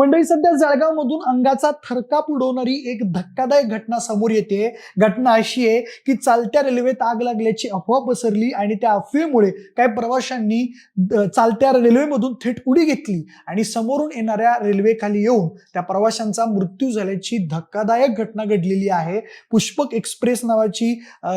मंडळी सध्या जळगाव मधून अंगाचा थरकाप उडवणारी एक धक्कादायक घटना समोर येते. घटना अशी आहे की चालत्या रेल्वेत आग लागल्याची अफवा पसरली आणि त्या अफवेमुळे काही प्रवाशांनी चालत्या रेल्वेमधून थेट उडी घेतली आणि समोरून येणाऱ्या रेल्वेखाली येऊन त्या प्रवाशांचा मृत्यू झाल्याची धक्कादायक घटना घडलेली आहे. पुष्पक एक्सप्रेस नावाची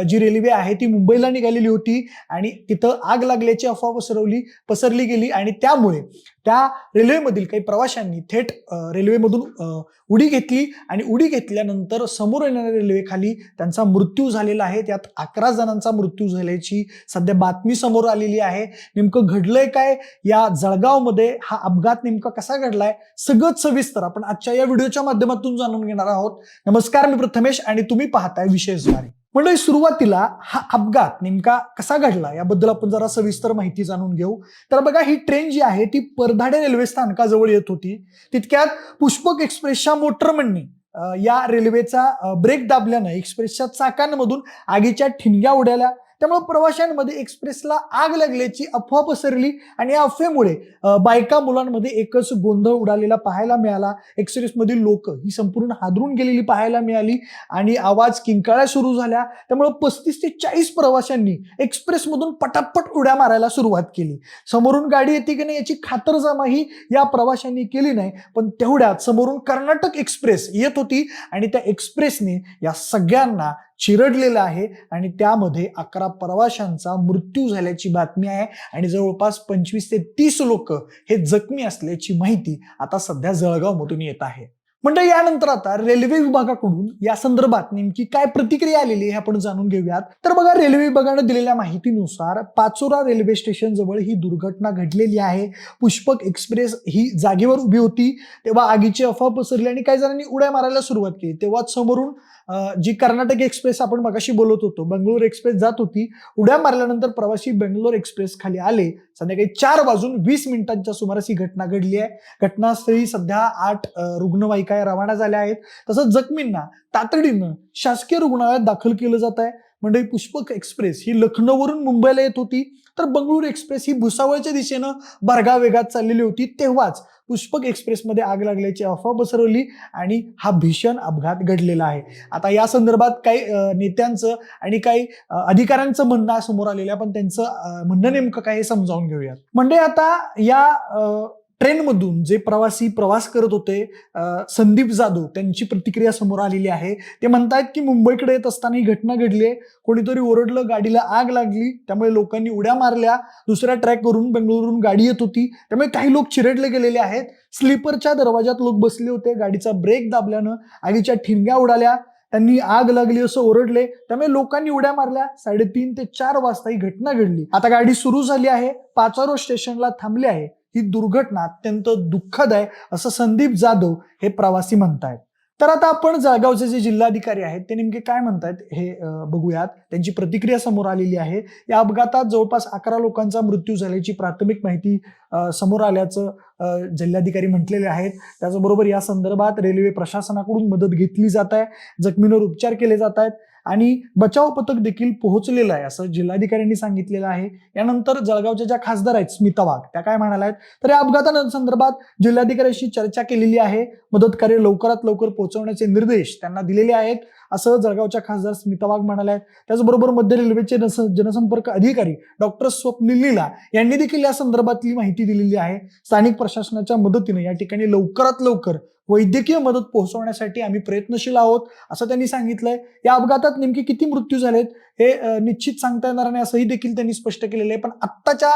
जी रेल्वे आहे ती मुंबईला निघालेली होती आणि तिथं आग लागल्याची अफवा पसरवली पसरली गेली आणि त्यामुळे त्या रेल्वेमधील काही प्रवाशांनी थेट रेल्वेमधून उडी घेतली आणि उडी घेतल्यानंतर समोर येणाऱ्या रेल्वेखाली त्यांचा मृत्यू झालेला आहे. त्यात अकरा जणांचा मृत्यू झाल्याची सध्या बातमी समोर आलेली आहे. नेमकं घडलंय काय? या जळगावमध्ये हा अपघात नेमका कसा घडलाय? सगळं सविस्तर आपण आजच्या या व्हिडिओच्या माध्यमातून जाणून घेणार आहोत. नमस्कार मी प्रथमेश आणि तुम्ही पाहताय विशेषद्वारे म्हणजे सुरुवातीला हा अपघात नेमका कसा घडला? याबद्दल आपण जरा सविस्तर माहिती जाणून घेऊ. तर बघा ही ट्रेन जी आहे ती परधाडे रेल्वे स्थानकाजवळ येत होती. तितक्यात पुष्पक एक्सप्रेसच्या मोटरमनने या रेल्वेचा ब्रेक दाबल्यानं एक्सप्रेसच्या चाकांमधून आगीच्या ठिणग्या उडाल्या. त्यामुळे प्रवाशांमध्ये एक्सप्रेसला आग लागल्याची अफवा पसरली आणि या अफवेमुळे बायका मुलांमध्ये एकच गोंधळ उडालेला पाहायला मिळाला. एक्सप्रेसमधील लोक ही संपूर्ण हादरून गेलेली पाहायला मिळाली आणि आवाज किंकाळ्या सुरू झाल्या. त्यामुळे पस्तीस ते चाळीस प्रवाशांनी एक्सप्रेसमधून पटापट उड्या मारायला सुरुवात केली. समोरून गाडी येते की नाही याची खातरजमाही या प्रवाशांनी केली नाही पण तेवढ्यात समोरून कर्नाटक एक्सप्रेस येत होती आणि त्या एक्सप्रेसने या सगळ्यांना चिरडलेलं आहे आणि त्यामध्ये अकरा प्रवाशांचा मृत्यू झाल्याची बातमी आहे. आणि जवळपास पंचवीस ते तीस लोक हे जखमी असल्याची माहिती आता सध्या जळगावमधून येत आहे. म्हणजे यानंतर आता रेल्वे विभागाकडून या संदर्भात नेमकी काय प्रतिक्रिया आलेली आहे हे आपण जाणून घेऊयात. तर बघा रेल्वे विभागानं दिलेल्या माहितीनुसार पाचोरा रेल्वे स्टेशन जवळ ही दुर्घटना घडलेली आहे. पुष्पक एक्सप्रेस ही जागेवर उभी होती. तेव्हा आगीची अफवा पसरली आणि काही जणांनी उड्या मारायला सुरुवात केली. तेव्हाच समोरून जी कर्नाटक एक्सप्रेस आपण मगाशी बोलत होतो बंगलोर एक्सप्रेस जात होती उड्या मारल्यानंतर प्रवासी बेंगलोर एक्सप्रेस खाली आले. संध्याकाळी चार वाजून वीस मिनिटांच्या सुमारास ही घटना घडली आहे. घटनास्थळी सध्या आठ रुग्णवाहिका रवाना झाल्या आहेत. तसंच जखमींना तातडीनं शासकीय रुग्णालयात दाखल केलं जात आहे. म्हणजे पुष्पक एक्सप्रेस ही लखनौवरून मुंबईला येत होती. तर बंगळूर एक्सप्रेस ही भुसावळच्या दिशेनं भरगा वेगात चाललेली होती. तेव्हाच पुष्पक एक्सप्रेसमध्ये आग लागल्याची अफवा पसरवली आणि हा भीषण अपघात घडलेला आहे. आता या संदर्भात काही नेत्यांचं आणि काही अधिकाऱ्यांचं म्हणणं समोर आलेलं आहे. पण त्यांचं म्हणणं नेमकं काय हे समजावून घेऊयात. म्हणजे आता या ट्रेनमधून जे प्रवासी प्रवास करत होते संदीप जाधव त्यांची प्रतिक्रिया समोर आलेली आहे. ते म्हणतायत की मुंबईकडे येत असताना ही घटना घडली आहे कोणीतरी ओरडलं गाडीला आग लागली त्यामुळे लोकांनी उड्या मारल्या. दुसऱ्या ट्रॅकवरून बेंगळुरूहून गाडी येत होती. त्यामुळे काही लोक चिरडले गेलेले आहेत. स्लीपरच्या दरवाजात लोक बसले होते. गाडीचा ब्रेक दाबल्यानं आगीच्या ठिणग्या उडाल्या. त्यांनी आग लागली असं ओरडले. त्यामुळे लोकांनी उड्या मारल्या. साडेतीन ते चार वाजता ही घटना घडली. आता गाडी सुरू झाली आहे. पाचारो स्टेशनला थांबली आहे. ही दुर्घटना अत्यंत दुःखद आहे असं संदीप जाधव हे प्रवासी म्हणतायत. तर आता आपण जळगावचे जे जिल्हाधिकारी आहेत ते नेमके काय म्हणतायत हे बघूयात. त्यांची प्रतिक्रिया समोर आलेली आहे. या अपघातात जवळपास अकरा लोकांचा मृत्यू झाल्याची प्राथमिक माहिती समोर आल्याचं जिल्हाधिकारी म्हटलेले आहेत. त्याचबरोबर या संदर्भात रेल्वे प्रशासनाकडून मदत घेतली जात आहे. जखमींवर उपचार केले जात आहेत. आणि बचाव पथक देखील पोहोचलेलं आहे असं जिल्हाधिकाऱ्यांनी सांगितलेलं आहे. यानंतर जळगावच्या ज्या खासदार आहेत स्मिता वाघ त्या काय म्हणाल्या आहेत? तर या अपघातासंदर्भात जिल्हाधिकाऱ्यांशी चर्चा केलेली आहे. मदत कार्य लवकरात लवकर पोहोचवण्याचे निर्देश त्यांना दिलेले आहेत असं जळगावच्या खासदार स्मिता वाघ म्हणाल्या आहेत. त्याचबरोबर मध्य रेल्वेचे जनसंपर्क अधिकारी डॉक्टर स्वप्नील लीला यांनी देखील या संदर्भातली माहिती दिलेली आहे. स्थानिक प्रशासनाच्या मदतीने या ठिकाणी लवकरात लवकर वैद्यकीय मदत पोहोचवण्यासाठी आम्ही प्रयत्नशील आहोत असं त्यांनी सांगितलंय. या अपघातात नेमके किती मृत्यू झालेत? हे निश्चित सांगता येणार नाही असंही देखील त्यांनी स्पष्ट केलेलं आहे. पण आत्ताच्या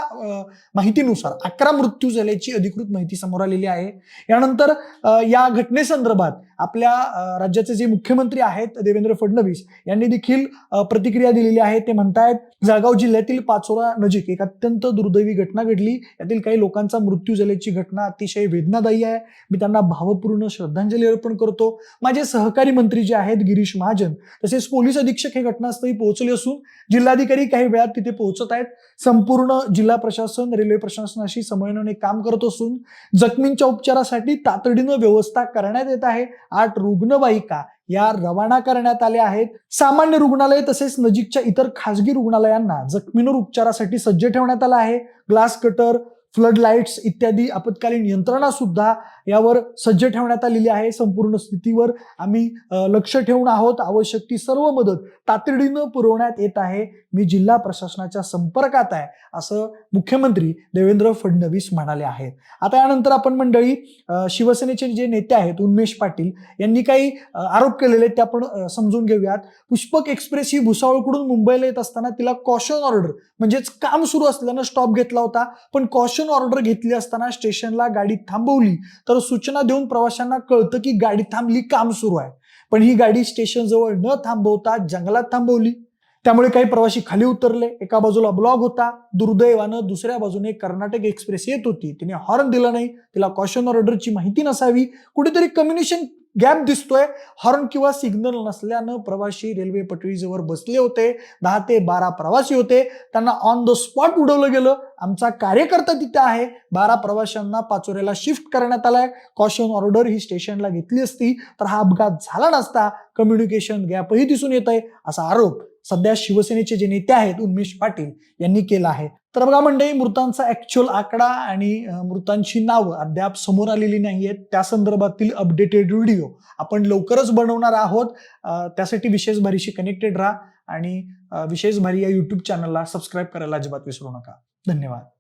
माहितीनुसार अकरा मृत्यू झाल्याची अधिकृत माहिती समोर आलेली आहे. यानंतर या घटनेसंदर्भात आपल्या राज्याचे जे मुख्यमंत्री आहेत देवेंद्र फडणवीस यांनी देखील प्रतिक्रिया दिलेली आहे. ते म्हणतायत जळगाव जिल्ह्यातील पाचोरा नजीक एक अत्यंत दुर्दैवी घटना घडली. यातील काही लोकांचा मृत्यू झाल्याची घटना अतिशय वेदनादायी आहे. मी त्यांना भावपूर्ण श्रद्धांजली अर्पण करतो. माझे सहकारी मंत्री जे आहेत गिरीश महाजन तसेच पोलीस अधीक्षक हे घटनास्थळी पोहोचले असून जिल्हाधिकारी काही वेळात तिथे पोहोचत आहेत. संपूर्ण जिल्हा प्रशासन रेल्वे प्रशासनाशी समन्वयाने काम करत असून जखमींच्या उपचारासाठी तातडीनं व्यवस्था करण्यात येत आहे. आठ रुग्णवाहिका या रवाना करण्यात आल्या आहेत. सामान्य रुग्णालय तसेच नजीकच्या इतर खासगी रुग्णालयांना जखमींवर उपचारासाठी सज्ज ठेवण्यात आलं आहे. ग्लास कटर फ्लड लाईट्स इत्यादी आपत्कालीन यंत्रणा सुद्धा यावर सज्ज ठेवण्यात आलेली आहे. संपूर्ण स्थितीवर आम्ही लक्ष ठेवून आहोत. आवश्यक ती सर्व मदत तातडीनं पुरवण्यात येत आहे. मी जिल्हा प्रशासनाच्या संपर्कात आहे असं मुख्यमंत्री देवेंद्र फडणवीस म्हणाले आहेत. आता यानंतर आपण मंडळी शिवसेनेचे जे नेते आहेत उन्मेश पाटील यांनी काही आरोप केलेले आहेत ते आपण समजून घेऊयात. पुष्पक एक्सप्रेस ही भुसावळकडून मुंबईला येत असताना तिला कॉशन ऑर्डर म्हणजेच काम सुरू असल्यानं स्टॉप घेतला होता. पण कॉशन ऑर्डर घेतली असताना स्टेशनला गाडी थांबवली. तर सूचना देऊन प्रवाशांना कळतं की गाडी थांबली काम सुरू आहे. पण ही गाडी स्टेशन जवळ न थांबवता जंगलात थांबवली. त्यामुळे काही प्रवासी खाली उतरले. एका बाजूला ब्लॉक होता. दुर्दैवानं दुसऱ्या बाजूने कर्नाटक एक्सप्रेस येत होती. तिने हॉर्न दिला नाही. तिला कॉशन ऑर्डरची माहिती नसावी. कुठेतरी कम्युनिकेशन गॅप दिसतोय. हॉर्न किंवा सिग्नल नसल्यानं प्रवासी रेल्वे पटरीजवळ बसले होते. दहा ते बारा प्रवासी होते. त्यांना ऑन द स्पॉट उडवलं गेलं. आमचा कार्यकर्ता तिथे आहे. बारा प्रवाशांना पाचोऱ्याला शिफ्ट करण्यात आलाय. कॉशन ऑर्डर ही स्टेशनला घेतली असती तर हा अपघात झाला नसता. कम्युनिकेशन गॅपही दिसून येत आहे असा आरोप सध्या शिवसेनेचे जे नेते आहेत उन्मेश पाटील यांनी केला आहे. तर बघा मंडळी मृतांचा ऍक्च्युअल आकडा आणि मृतांची नावं अद्याप समोर आलेली नाहीयेत. त्या संदर्भातील अपडेटेड व्हिडिओ आपण लवकरच बनवणार आहोत. त्यासाठी विशेष भारीशी कनेक्टेड राहा आणि विशेष भारी या युट्यूब चॅनलला सबस्क्राईब करायला अजिबात विसरू नका. धन्यवाद.